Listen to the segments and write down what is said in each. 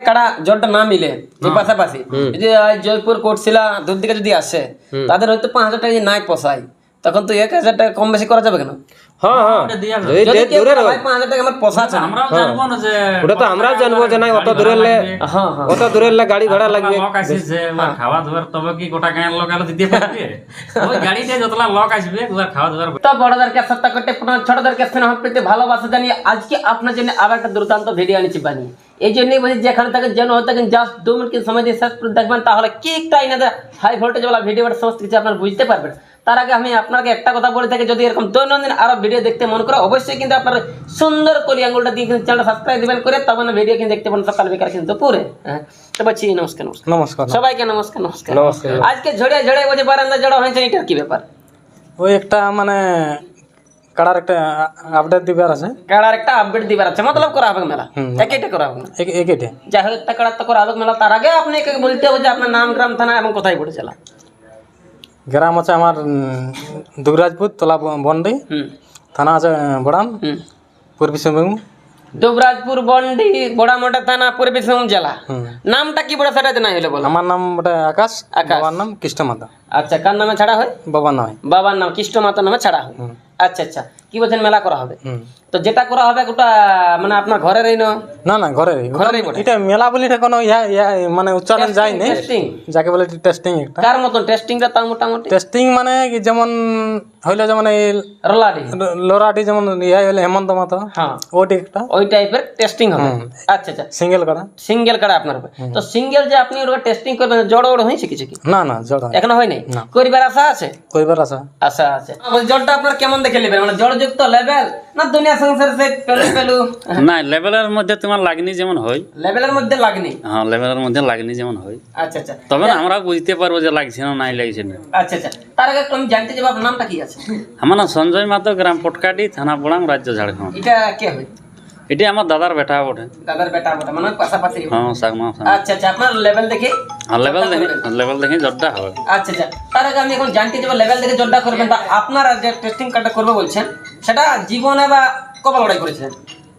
কারা না মিলে যে পাশাপাশি। যদি জয়পুর কোটশিলা দূর দিকে যদি আসে তাদের হয়তো পাঁচ হাজার টাকা যদি নাই পোষায়। তখন তো এক হাজার টাকা কম বেশি করা যাবে কেন? হ্যাঁ হ্যাঁ। হ্যাঁ। হ্যাঁ গাড়ি ভাড়া লাগবে। খাওয়া দাওয়ার তবে কি গোটা গাঁয়ের লোক আলো দিতে পারবে? ওই গাড়িতে যতলা লোক আসবে ওর খাওয়া দাওয়ার তো বড়দেরকে সত্তা করতে ছোটদেরকে স্নেহ ভালোবাসা জানিয়ে আজকে আপনার জন্য আবার একটা দুর্দান্ত ভিডিও আনিছি বানিয়ে। এই জন্যই বলছি যেখানে থাকেন যেন থাকেন জাস্ট দু মিনিট সময় দিয়ে শেষ করে দেখবেন তাহলে কি একটা এনাদের হাই ভোল্টেজ ওয়ালা ভিডিও সমস্ত কিছু আপনার বুঝতে পারবেন। তার আগে আমি আপনাকে একটা কথা বলে থাকি যদি এরকম দৈনন্দিন আরও ভিডিও দেখতে মন করে অবশ্যই কিন্তু আপনার সুন্দর কলি আঙুলটা দিয়ে কিন্তু চ্যানেলটা সাবস্ক্রাইব দিবেন করে তবে না ভিডিও কিন্তু দেখতে পারেন সকাল বিকাল কিন্তু পুরে। হ্যাঁ তো বলছি নমস্কার নমস্কার। নমস্কার সবাইকে নমস্কার নমস্কার। নমস্কার। আজকে ঝড়ে ঝড়ে বলছে বারান্দা জড়া হয়েছে এটার কি ব্যাপার? ওই একটা মানে কাড়ার একটা আপডেট দিবার আছে? কাড়ার একটা আপডেট দিবার আছে। মতলব করা হবে মেলা। একইটা করা হবে। একেটে যাই হোক একটা কাড়ার তো করা হবে মেলা। তার আগে আপনি একে বলতে হবে যে আপনার নাম গ্রাম থানা এবং কোথায় পড়ে চলা গ্রাম আছে আমার দুবরাজপুর তলা বন্ডি। থানা আছে বড়াম পূর্বী সিংভূম। দুবরাজপুর বন্ডি বড়ামোটা থানা পূর্বী সিংভূম জেলা। নামটা কি বড় সেটা নাই হলে বলো। আমার নাম ওটা আকাশ। আকাশ। বাবার নাম কৃষ্ণ মাতা আচ্ছা কার নামে ছাড়া হয়? বাবার নয় বাবার নাম কৃষ্ণ মাতার নামে ছাড়া হয়। আচ্ছা আচ্ছা। কি বলছেন? মেলা করা হবে। হুম। তো যেটা করা হবে ওটা মানে আপনার ঘরের এই নয় না না ঘরে ঘরেরই এটা মেলা বলি এটা কোনো ইয়া ইয়া মানে উচ্চারণ যায়নি। টেস্টিং যাকে বলে টেস্টিং একটা। কার মতন টেস্টিংটা তাও মোটামুটি? টেস্টিং মানে যেমন হইল যেমন এই রোলাডি। লোরাটি যেমন ইয়া হইল হেমন্ত মাতা হ্যাঁ। ওটি একটা। ওই টাইপের টেস্টিং হবে। আচ্ছা আচ্ছা। সিঙ্গেল কাড়া সিঙ্গেল কার্ড আপনার তো সিঙ্গেল যে আপনি ওটা টেস্টিং করবেন জড় ওড় হয়েছে কিছু কি? না না জড় এখনও হয় নাই করিবার আশা আছে? কইবার আসা আশা আছে। বলছি, জলটা আপনার কেমন দেখে নেবেন? মানে জলযুক্ত লেভেল না দুনিয়া সংসার সে পেলু পেলু। না লেভেলের মধ্যে তোমার লাগনি যেমন হয়। লেভেলের মধ্যে লাগনি? হ্যাঁ লেভেলের মধ্যে লাগনি যেমন হয়। আচ্ছা আচ্ছা। তবে না আমরা বুঝতে পারব যে লাগছে না নাই লাগছে না। আচ্ছা আচ্ছা। তার আগে আমি জানতে আপনার নামটা কি আছে? আমার নাম সঞ্জয় মাতো গ্রাম পটকাটি থানা বড়াম রাজ্য ঝাড়খণ্ড। এটা কে হয়? এটি আমার দাদার বেটা বটে। দাদার বেটা বটা মানে পাশাপাশি। হ্যাঁ সাগমা আচ্ছা আচ্ছা আপনার লেভেল দেখে। লেভেল দেখে লেভেল দেখে জটটা হবে। আচ্ছা আচ্ছা। তার আগে আমি এখন জানতে চাইব লেভেল দেখে জলটা করবেন তা আপনারা যে টেস্টিং কার্ডটা করবে বলছেন সেটা জীবনে বা কপাল লড়াই করেছিলেন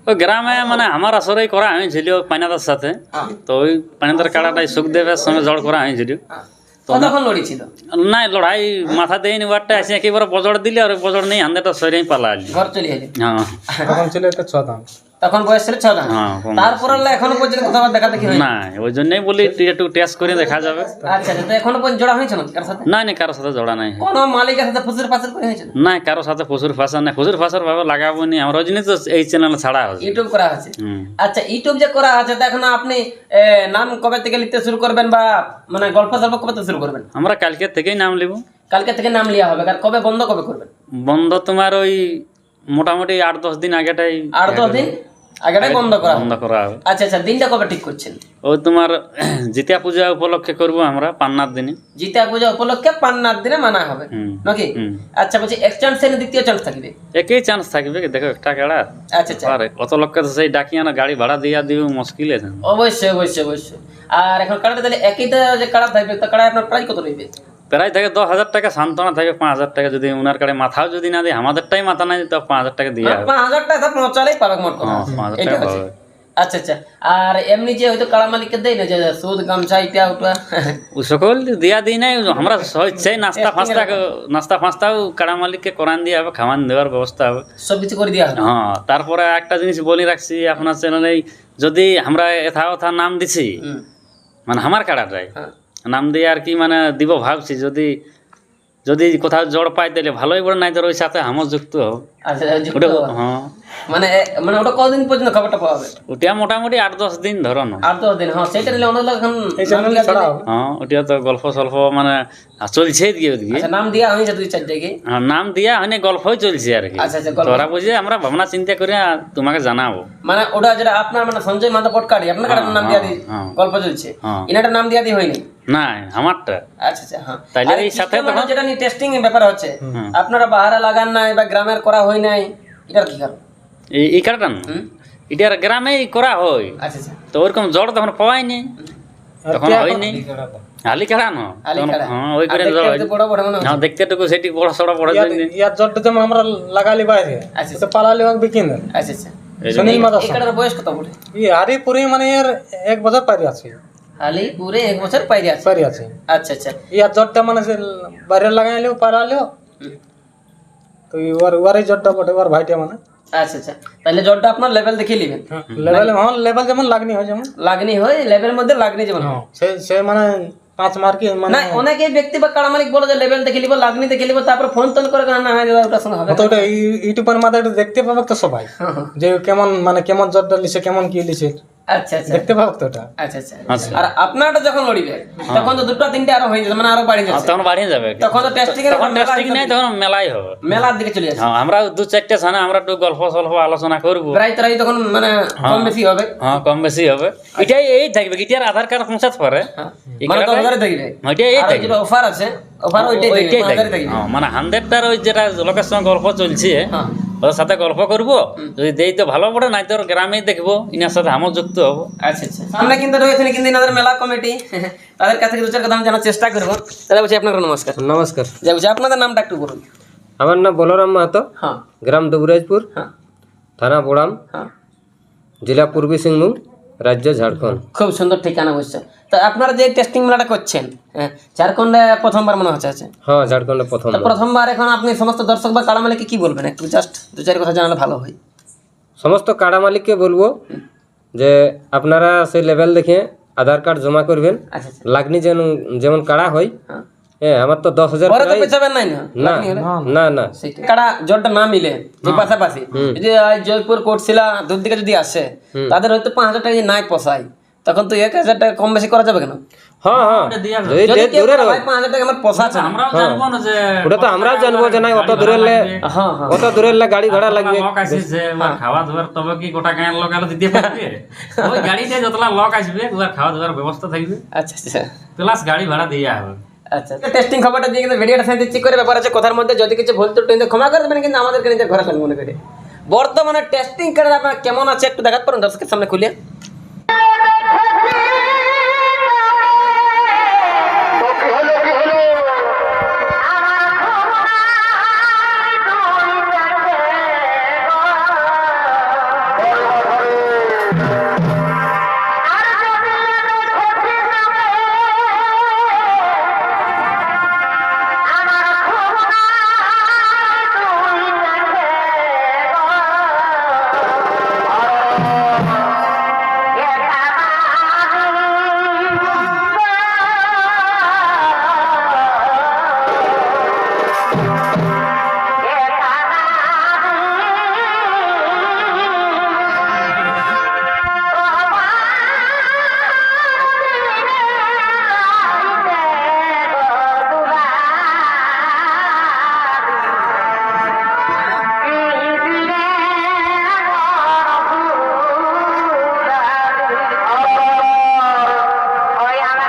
ওই গ্রামে মানে আমার আসরেই করা হয়েছিল পাইনাদার সাথে। হ্যাঁ। তো ওই পাইনাদার কাড়াটাই সুখদেবের সঙ্গে জড় করা হয়েছিল হ্যাঁ। কতক্ষণ লড়েছিল নাই লড়াই মাথা দেয়নি ওয়ারটা এসে একেবারে বজড় দিলে আর বজড় নেই আন্দাটা সরেই পালা ঘর চলে এলি হ্যাঁ। তখন ছিল একটা তখন বয়স ছিল ছ দান হ্যাঁ তারপর এখনও পর্যন্ত কোথাও দেখা দেখি না ওই জন্যই বলি একটু টেস্ট করে দেখা যাবে। আচ্ছা আচ্ছা তো এখনও পর্যন্ত জোড়া হয়েছে না কার সাথে? না না কারোর সাথে জড়া নাই। কোন মালিকের সাথে ফুসুর ফাসুর করে হয়েছে? না কারোর সাথে ফসুর ফসুর ফাঁসার ভাবে লাগাবো নি। আমার তো এই চ্যানেল ছাড়া হচ্ছে ইউটিউব করা আছে আচ্ছা ইউটিউব যে করা আছে তো এখন আপনি নাম কবে থেকে লিখতে শুরু করবেন বা মানে গল্প সল্প কবে থেকে শুরু করবেন? আমরা কালকে থেকেই নাম লিব। কালকে থেকে নাম লিয়া হবে। আর কবে বন্ধ কবে করবেন? বন্ধ তোমার ওই মোটামুটি আট দশ দিন আগেটাই আট দশ দিন? আগেটাই বন্ধ করা বন্ধ করা হবে। আচ্ছা আচ্ছা দিনটা কবে ঠিক করছেন? ওই তোমার জিতিয়া পূজা উপলক্ষে করব আমরা পান্নার দিনে। জিতা পূজা উপলক্ষে পান্নার দিনে মানা হবে। নাকি? আচ্ছা বলছি এক চান্স দ্বিতীয় চান্স থাকবে? একই চান্স থাকবে দেখো একটা আচ্ছা আচ্ছা। আর অত লোককে তো সেই ডাকি আনা গাড়ি ভাড়া দিয়া দিব মুশকিল আছে অবশ্যই অবশ্যই অবশ্যই। আর এখন কাড়াটা তাহলে একইটা যে কাড়া থাকবে তো কাড়া আপনার প্রাইস কত রইবে? প্রায় থাকে দশ হাজার টাকা সান্ত্বনা থাকে পাঁচ হাজার টাকা যদি ওনার কাছে মাথাও যদি না দিই আমাদেরটাই মাথা নাই তো পাঁচ হাজার টাকা দিয়ে পাঁচ হাজার টাকা পৌঁছালেই পাবে মোট কথা। হ্যাঁ এটা আচ্ছা আচ্ছা। আর এমনি যে হয়তো কাড়া মালিককে দেয় না যে সুদ গামছা ইটা ওটা ও সকল দিয়া দিই নাই আমরা সেই নাস্তা ফাস্তা নাস্তা ফাস্তাও কাড়া মালিককে করান দিয়ে হবে খাওয়ান দেওয়ার ব্যবস্থা হবে। সব কিছু করে হ্যাঁ তারপরে একটা জিনিস বলি রাখছি আপনার চ্যানেলে যদি আমরা এথা ওথা নাম দিছি মানে আমার কাড়াটাই হ্যাঁ। নাম দিয়ে আর কি মানে দিব ভাবছি যদি যদি কোথাও জড় পাই তাহলে ভালোই বড় নাই তো ওই সাথে আমার যুক্ত। হব। আচ্ছা ওটা হ্যাঁ। মানে মানে ওটা কতদিন পর্যন্ত খবরটা পাওয়া যাবে? ওটা মোটামুটি আট দশ দিন ধরো না আট দশ দিন হ্যাঁ সেটা নিলে অনেক এখন এই নাম চ্যানেলে দিয়া ছাড়া দিলে- হবে হ্যাঁ ওটা তো গল্প সল্প মানে চলছে দিয়ে ওদিকে। আচ্ছা নাম দেওয়া হয়েছে দুই চার জায়গায় হ্যাঁ, নাম দিয়া হয়নি গল্পই চলছে আর কি। আচ্ছা আচ্ছা তোরা বুঝে আমরা ভাবনা চিন্তা করে তোমাকে জানাব। মানে ওটা যেটা আপনার মানে সঞ্জয় মাধব পটকারি আপনার নাম দিয়া দিই হ্যাঁ। গল্প চলছে। হ্যাঁ। নাম দিয়া দি হয়নি? না আমারটা। আচ্ছা আচ্ছা হ্যাঁ। তাইলে এই সাথে তখন- যেটা নিয়ে টেস্টিং এর ব্যাপার হচ্ছে আপনারা বাহারে লাগান নাই বা গ্রামের করা হয় নাই এটার কি কারণ? এই এই কারটা না। এটার গ্রামেই করা হয়। আচ্ছা আচ্ছা। তো ওরকম জড় তখন পাওয়াইনি। তখন হয়নি। হালি আলি তখন- কাড়া হ্যাঁ ওই করে দেখতে জড় বড় বড় মনে হ্যাঁ দেখতে টুকু সেটি বড় সড়ো বড় ইয়ার- ইয়ার আমরা লাগালি বাইরে আচ্ছা তো পালালি বিকিন আচ্ছা আচ্ছা। সুনীল মাদার এই বয়স কত বলে ই হারিপুরি মানে এর এক বছর পারি আছে। খালি পুরে এক বছর পাইরে আছে। পারি আছে। আচ্ছা আচ্ছা। ইয়ার জ্বরটা মানে বাইরে লাগাইলেও পারালেও তো ওর ওয়ারই জ্বরটা বটে ওর ভাইটা মানে। আচ্ছা আচ্ছা। তাহলে জ্বরটা আপনার লেভেল দেখে নেবেন। লেভেল হ্যাঁ লেভেল যেমন লাগনি হয় যেমন। লাগনি হয় লেভেল মধ্যে লাগনি যেমন হ্যাঁ। সে সে মানে পাঁচ মার্কি মানে না অনেকে ব্যক্তি বা কাড়া মালিক বলে যে লেভেল দেখে নিব লাগনি দেখে নিব তারপর ফোন টোন করে না না দাদা ওটার সঙ্গে হবে। তো ওটা ইউটিউবের একটু দেখতে পাবে তো সবাই। যে কেমন মানে কেমন জ্বরটা লিছে কেমন কি লিছে। আচ্ছা আচ্ছা। দেখতে পাবে তো ওটা? আচ্ছা। আর আপনারটা যখন লড়িবে তখন তো দুটো তিনটে আরও হয়ে যাবে মানে আরও বাড়ি আর তখন বাড়িয়ে যাবে। তখন তো টেস্টিং এর তখন টেস্টিং নেই তখন মেলাই হবে। মেলার দিকে চলে যাচ্ছে। হ্যাঁ আমরা দু চারটে সামনে আমরা একটু গল্প সল্প আলোচনা করব। প্রায় তারাই তখন মানে কম বেশি হবে। হ্যাঁ কম বেশি হবে। এটাই এই থাকবে এটার আধার কার্ড পৌঁছাতে পারে। মানে থাকবে এই থাকবে অফার আছে অফার ওইটাই থাকবে মানে হান্ড্রেডটার ওই যেটা লোকের সঙ্গে গল্প চলছে হ্যাঁ। ওদের সাথে গল্প করব যদি দেই তো ভালো পড়ে নাই তোর গ্রামেই দেখব ইনার সাথে আমার যুক্ত হব। আচ্ছা আচ্ছা। আমরা কিন্তু রয়েছেন কিন্তু ইনাদের মেলা কমিটি। তাদের কাছে দু চার কথা আমি জানার চেষ্টা করব। তাহলে বলছি আপনাকে নমস্কার। নমস্কার। যা বলছি আপনাদের নামটা একটু বলুন। আমার নাম বলরাম মাহাতো হ্যাঁ। গ্রাম দুবরাজপুর হ্যাঁ। থানা বোড়াম হ্যাঁ। জেলা পূর্বী সিংভূম রাজ্য ঝাড়খণ্ড। খুব সুন্দর ঠিকানা বুঝছে। তো আপনারা যে টেস্টিং মেলাটা করছেন হ্যাঁ, ঝাড়খণ্ডে প্রথমবার মনে হচ্ছে আছে? হ্যাঁ ঝাড়খণ্ডে প্রথম প্রথমবার এখন আপনি সমস্ত দর্শক বা কাড়া মালিককে কি বলবেন? একটু জাস্ট দু চার কথা জানালে ভালো হয়। সমস্ত কাড়া মালিককে বলব যে আপনারা সেই লেভেল দেখে আধার কার্ড জমা করবেন। আচ্ছা আচ্ছা। লাগনি যেন যেমন কাড়া হয়। হ্যাঁ হ্যাঁ আমার তো দশ হাজার পরে তো পেছাবেন নাই না? না না কাড়া জলটা না মিলে যে পাশাপাশি। যদি জয়পুর কোটশিলা দূর দিকে যদি আসে তাদের হয়তো পাঁচ হাজার টাকা যদি নাই পোষায় তখন তো এক হাজার টাকা কম বেশি করা যাবে কেন? হ্যাঁ হ্যাঁ। হয়। হ্যাঁ হ্যাঁ। গাড়ি ভাড়া লাগবে। লোক আসিছে খাওয়া দাওয়ার তবে কি গোটা গাঁয়ের লোক আরও দিতে পারবে? ওই গাড়িতে যতলা লোক আসবে খাওয়া দাওয়ার ব্যবস্থা থাকবে। আচ্ছা আচ্ছা। প্লাস গাড়ি ভাড়া দিয়ে হবে। আচ্ছা টেস্টিং খবরটা দিয়ে কিন্তু ভিডিওটা সাথে চেক করে ব্যাপার আছে, কথার মধ্যে যদি কিছু ভুল ত্রুটি ক্ষমা করে দেবেন, কিন্তু আমাদেরকে নিজের ঘরে মনে করে। বর্তমানে টেস্টিং করে আপনার কেমন আছে একটু দেখাতে পারেন দর্শকের সামনে খুলে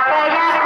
Castellano.